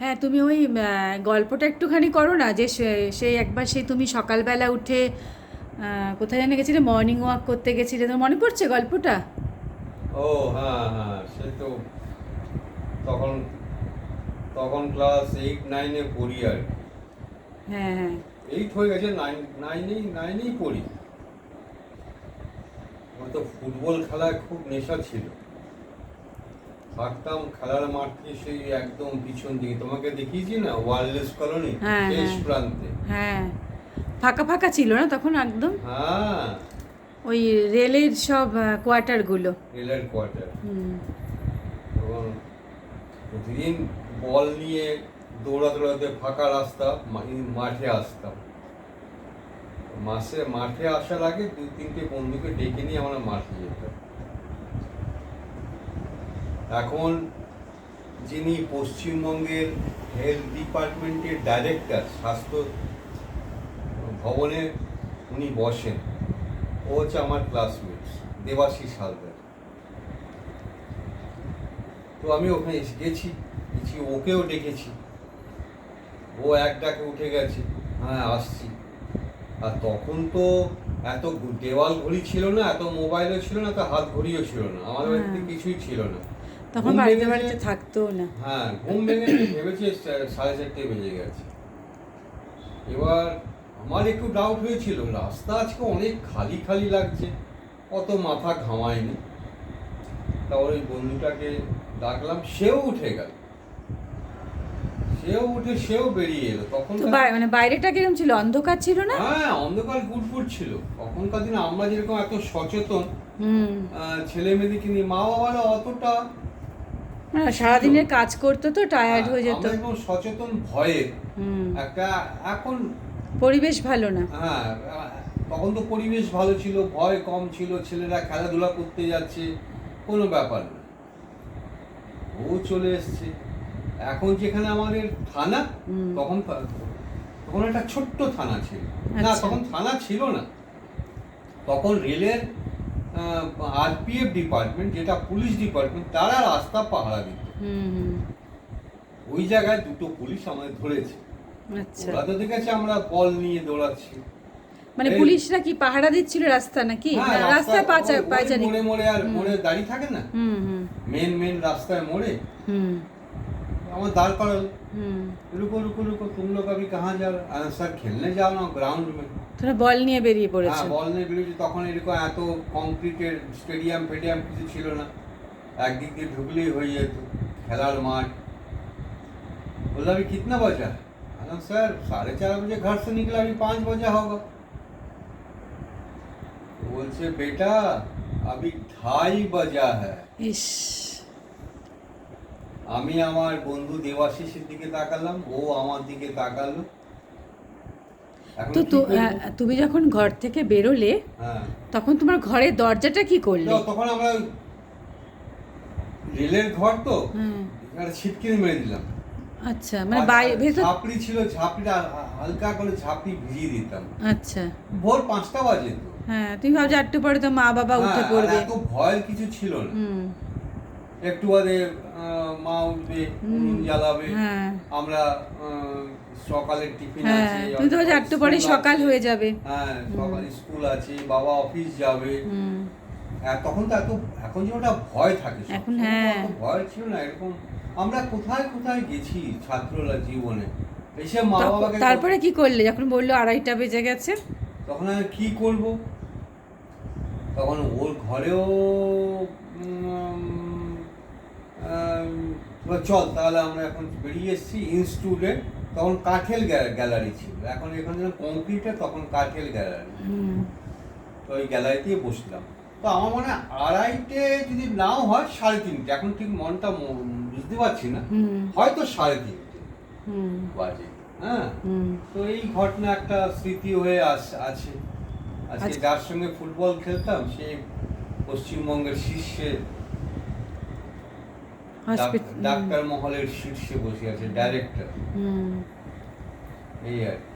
হ্যাঁ তুমি ওই গল্পটা একটুখানি করো না যে সেই একবার সেই তুমি সকালবেলা উঠে কোথায় জানি গেছিলে? মর্নিং ওয়াক করতে গেছিলে। তোমার মনে পড়ছে গল্পটা? ও হ্যাঁ হ্যাঁ সে তো তখন তখন ক্লাস এইট নাইনে পড়ি আর। হ্যাঁ হ্যাঁ। এইট হয়ে গেছে নাইন নাইনেই নাইনেই পড়ি। আমার তো ফুটবল খেলায় খুব নেশা ছিল। থাকতাম খেলার মাঠে সেই একদম পিছন দিকে। তোমাকে দেখিয়েছি না? ওয়ারলেস কলোনি শেষ। প্রান্তে। হ্যাঁ। ফাঁকা ফাঁকা ছিল না তখন একদম? হ্যাঁ। ওই রেলের সব কোয়ার্টারগুলো। রেলের কোয়ার্টার হুম। এবং প্রতিদিন বল নিয়ে দৌড়াতে দৌড়াতে ফাঁকা রাস্তা মাঠে আসতাম। মাসে মাঠে আসার আগে দু তিনটে বন্ধুকে ডেকে নিয়ে আমরা মাঠে যেতাম। এখন যিনি পশ্চিমবঙ্গের হেলথ ডিপার্টমেন্টের ডাইরেক্টর স্বাস্থ্য ভবনে উনি বসেন। ও হচ্ছে আমার ক্লাসমেট দেবাশিস হালদার। তো আমি ওখানে গেছি গেছি ওকেও ডেকেছি। ও এক ডাকে উঠে গেছে হ্যাঁ আসছি। আর তখন তো এত দেওয়াল ঘড়ি ছিল না এত মোবাইলও ছিল না তো হাত ঘড়িও ছিল না। বাড়িতে হ্যাঁ। কিছুই ছিল না। তখন বাড়িতে বাড়িতে থাকতো না। হ্যাঁ ঘুম ভেঙে ভেবেছে সাড়ে চারটে বেজে গেছে। এবার আমার একটু ডাউট হয়েছিল রাস্তা আজকে অনেক খালি খালি লাগছে অত মাথা ঘামায়নি। তারপর ওই বন্ধুটাকে ডাকলাম সেও উঠে গেল। সেও উঠে সেও বেরিয়ে এলো। তখন তো মানে বাইরেটা কীরকম ছিল? অন্ধকার ছিল না? হ্যাঁ অন্ধকার গুটফুট ছিল। তখনকার দিনে আমরা যেরকম এত সচেতন ছেলে মেয়েদেরকে নিয়ে মা বাবারা অতটা সারাদিনের কাজ করতো তো টায়ার্ড হয়ে যেত। সচেতন ভয়ে একটা এখন পরিবেশ ভালো না। হ্যাঁ তখন তো পরিবেশ ভালো ছিল ভয় কম ছিল ছেলেরা খেলাধুলা করতে যাচ্ছে কোনো ব্যাপার না। ও চলে এসছে। এখন যেখানে আমাদের থানা তখন তখন একটা ছোট্ট থানা ছিল। না আচ্ছা। তখন থানা ছিল না। তখন রেলের আরপিএফ ডিপার্টমেন্ট যেটা পুলিশ ডিপার্টমেন্ট তারা রাস্তা পাহারা দিত। ওই জায়গায় দুটো পুলিশ আমাদের ধরেছে। আচ্ছা। ওরা তো দেখেছে আমরা বল নিয়ে দৌড়াচ্ছি। মানে পুলিশরা কি পাহারা দিচ্ছিল রাস্তা নাকি? হ্যাঁ, না, রাস্তায় পাচা ওই- ওই পাইচারি মোড়ে মোড়ে আর মোড়ে দাঁড়িয়ে থাকে না? হুম হুম। মেন মেন রাস্তায় মোড়ে। हमें दाल पड़ल। हम्म। रुको रुको रुको तुम लोग अभी कहाँ जा रहे अरे सर खेलने जा रहा हूँ ग्राउंड में। थोड़ा बॉल नहीं बेरिए पड़े हाँ बॉल नहीं बेरिए तो अपन इनको यहाँ तो कंक्रीटेड स्टेडियम फेडियम किसी चिलो ना एक दिन के ढुकले हुई है तो खेला लो बोला अभी कितना बजा? सर साढ़े चार बजे घर से निकला अभी पाँच बजे होगा। तो बोल से बेटा अभी ढाई बजा है। আমি আমার বন্ধু দেবাশিসের দিকে তাকালাম ও আমার দিকে তাকালো। তো তো তুমি যখন ঘর থেকে বেরোলে হ্যাঁ। তখন তোমার ঘরের দরজাটা কি করলে? তখন আমরা রেলের ঘর তো ছিটকিনি মেরে দিলাম। আচ্ছা মানে বাইরে ভেতর ঝাপড়ি ছিল ঝাপড়িটা হালকা করে ঝাপড়ি ভিজিয়ে দিতাম। আচ্ছা। ভোর পাঁচটা বাজে তো। হ্যাঁ তুমি ভাবছ একটু পরে তো মা বাবা উঠে হ্যাঁ, আর পড়বে। এত ভয়ের কিছু ছিল না। একটু বাদে আহ, মা উঠবে। জ্বালাবে। হ্যাঁ। আমরা সকালের টিফিন হ্যাঁ আছে তুমি তো একটু পরে সকাল হয়ে যাবে। হ্যাঁ সকাল স্কুল আছে বাবা অফিস যাবে। তখন তো এত এখন যে ওটা ভয় থাকে এখন হ্যাঁ। ভয় ছিল না এরকম আমরা কোথায় কোথায় গেছি ছাত্ররা জীবনে? এসে মা বাবাকে তারপরে কি করলে? যখন বলল আড়াইটা বেজে গেছে? তখন আমি কি করব? তখন ওর ঘরেও বলল, চল তাহলে আমরা এখন বেরিয়ে এসেছি ইনস্টিটিউটে তখন কাঠেল গ্যালারি ছিল। এখন এখানে যেন কংক্রিটের তখন কাঠেল গ্যালারি। তো ওই গ্যালারিতে বসলাম। তো আমার মনে হয় আড়াইটে যদি নাও হয় সাড়ে তিনটে। এখন ঠিক মনটা বুঝতে পারছি না। হয়তো সাড়ে তিনটে। হুম। বাজে। হ্যাঁ? হুম। তো এই ঘটনা একটা স্মৃতি হয়ে আছে। আজকে আচ্ছা। যার সঙ্গে ফুটবল খেলতাম সে পশ্চিমবঙ্গের শীর্ষে ডাক্তার মহলের শীর্ষে বসে আছে ডাইরেক্টর এই আর কি।